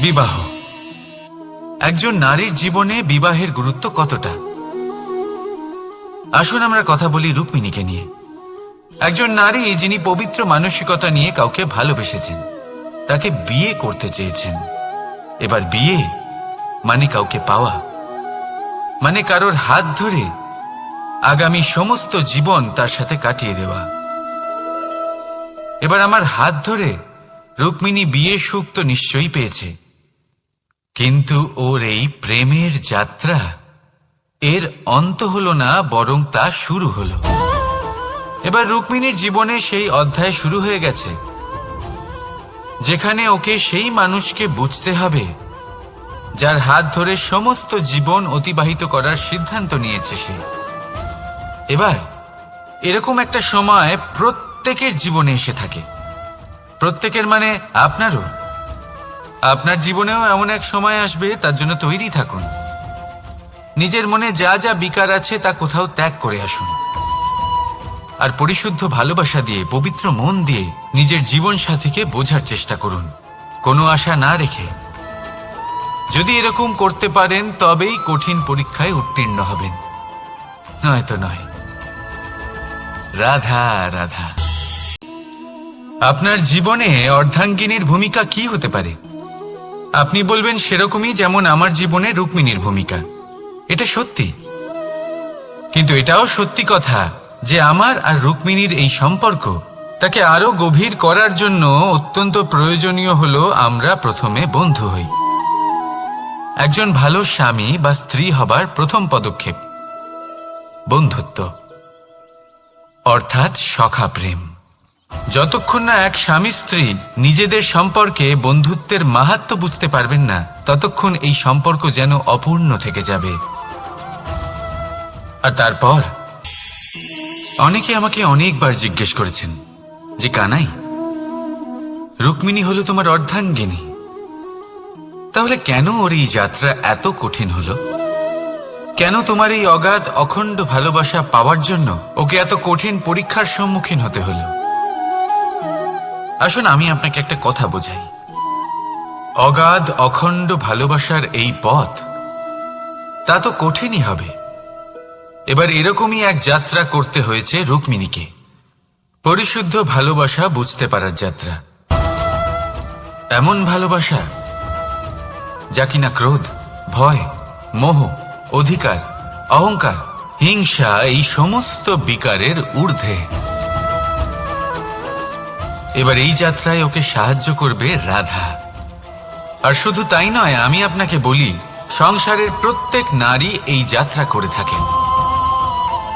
বিবাহ। একজন নারীর জীবনে বিবাহের গুরুত্ব কতটা? আসুন আমরা কথা বলি রুক্মিণীকে নিয়ে। একজন নারী যিনি পবিত্র মানসিকতা নিয়ে কাউকে ভালোবেসেছেন, তাকে বিয়ে করতে চেয়েছেন। এবার বিয়ে মানে কাউকে পাওয়া। মানে কারোর হাত ধরে আগামী সমস্ত জীবন তার সাথে কাটিয়ে দেওয়া। এবার আমার হাত ধরে রুক্মিণী বিয়ের সুখ তো নিশ্চয়ই পেয়েছে। কিন্তু ওর এই প্রেমের যাত্রা, এর অন্ত হলো না, বরং তা শুরু হলো। এবার রুক্মিণীর জীবনে সেই অধ্যায় শুরু হয়ে গেছে, যেখানে ওকে সেই মানুষকে বুঝতে হবে, যার হাত ধরে সমস্ত জীবন অতিবাহিত করার সিদ্ধান্ত নিয়েছে সে। এবার এরকম একটা সময় প্রত্যেকের জীবনে এসে থাকে। প্রত্যেকের মানে আপনারও। আপনার জীবনেও এমন এক সময় আসবে, তার জন্য তৈরি থাকুন। নিজের মনে যা যা বিকার আছে, তা কোথাও ত্যাগ করে আসুন। আর পরিশুদ্ধ ভালোবাসা দিয়ে, পবিত্র মন দিয়ে নিজের জীবন সাথীকে বোঝার চেষ্টা করুন। কোনো আশা না রেখে। যদি এরকম করতে পারেন, তবেই কঠিন পরীক্ষায় উত্তীর্ণ হবেন। নয়তো নয়। রাধা রাধা। আপনার জীবনে অর্ধাঙ্গিনীর ভূমিকা কি হতে পারে? আপনি বলবেন সেরকমই যেমন আমার জীবনে রুক্মিণীর ভূমিকা। এটা সত্যি। কিন্তু এটাও সত্যি কথা যে আমার আর রুক্মিণীর এই সম্পর্ক তাকে আরও গভীর করার জন্য অত্যন্ত প্রয়োজনীয় হলো আমরা প্রথমে বন্ধু হই। একজন ভালো স্বামী বা স্ত্রী হবার প্রথম পদক্ষেপ। বন্ধুত্ব। অর্থাৎ সখা প্রেম। যতক্ষণ না এক স্বামী স্ত্রী নিজেদের সম্পর্কে বন্ধুত্বের মাহাত্ম বুঝতে পারবেন না, ততক্ষণ এই সম্পর্ক যেন অপূর্ণ থেকে যাবে। আর তারপর? অনেকে আমাকে অনেকবার জিজ্ঞেস করেছেন যে, কানাই, রুক্মিণী হলো তোমার অর্ধাঙ্গিনী। তাহলে কেন ওর এই যাত্রা এত কঠিন হলো? কেন তোমার এই অগাধ, অখণ্ড ভালোবাসা পাওয়ার জন্য ওকে এত কঠিন পরীক্ষার সম্মুখীন হতে হলো? আসুন, আমি আপনাকে একটা কথা বোঝাই। অগাধ, অখণ্ড ভালোবাসার এই পথ, তা তো কঠিনই হবে। এবার এরকমই এক যাত্রা করতে হয়েছে রুক্মিণীকে। পরিশুদ্ধ ভালোবাসা বুঝতে পারার যাত্রা। এমন ভালোবাসা, যা কিনা ক্রোধ, ভয়, মোহ, অধিকার, অহংকার, হিংসা, এই সমস্ত বিকারের ঊর্ধ্বে। এবার এই যাত্রায় ওকে সাহায্য করবে রাধা। আর শুধু তাই নয়, আমি আপনাকে বলি, সংসারের প্রত্যেক নারী এই যাত্রা করে থাকেন।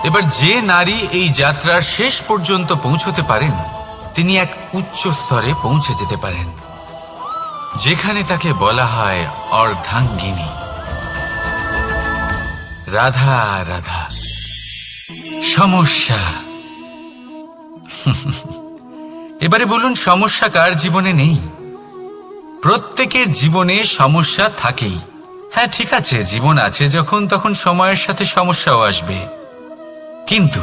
এবার যে নারী এই যাত্রার শেষ পর্যন্ত পৌঁছতে পারেন, তিনি এক উচ্চ স্তরে পৌঁছে যেতে পারেন, যেখানে তাকে বলা হয় অর্ধাঙ্গিনী। রাধা রাধা, সমস্যা। এবারে বলুন, সমস্যা কার জীবনে নেই? প্রত্যেকের জীবনে সমস্যা থাকেই। হ্যাঁ ঠিক আছে, জীবন আছে যখন, তখন সময়ের সাথে সমস্যাও আসবে। কিন্তু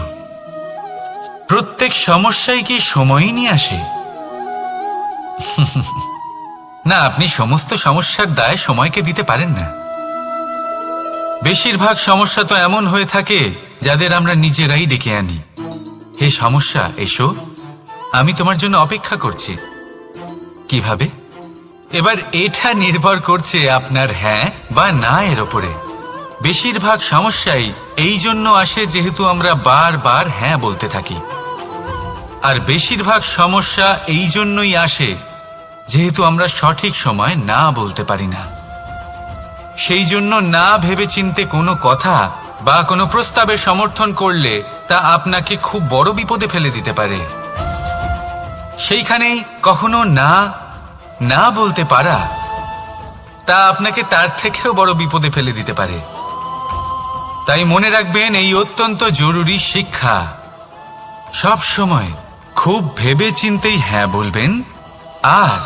প্রত্যেক সমস্যাই কি সময়ই নিয়ে আসে? না, আপনি সমস্ত সমস্যার দায় সময়কে দিতে পারেন না। বেশিরভাগ সমস্যা তো এমন হয়ে থাকে যাদের আমরা নিজেরাই ডেকে আনি। হে সমস্যা, এসো। আমি তোমার জন্য অপেক্ষা করছি। কীভাবে? এবার এটা নির্ভর করছে আপনার হ্যাঁ বা না এর ওপরে বেশিরভাগ সমস্যাই এই জন্য আসে যেহেতু আমরা বারবার হ্যাঁ বলতে থাকি। আর বেশিরভাগ সমস্যা এই জন্যই আসে যেহেতু আমরা সঠিক সময় না বলতে পারি না। সেই জন্য না ভেবে চিনতে কোনো কথা বা কোনো প্রস্তাবে সমর্থন করলে তা আপনাকে খুব বড় বিপদে ফেলে দিতে পারে। সেইখানেই কখনো না না বলতে পারা, তা আপনাকে তার থেকেও বড় বিপদে ফেলে দিতে পারে। তাই মনে রাখবেন, এই অত্যন্ত জরুরি শিক্ষা। সব সময় খুব ভেবে চিন্তেই হ্যাঁ বলবেন, আর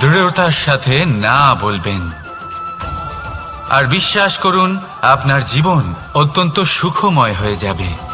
দৃঢ়তার সাথে না বলবেন। আর বিশ্বাস করুন, আপনার জীবন অত্যন্ত সুখময় হয়ে যাবে।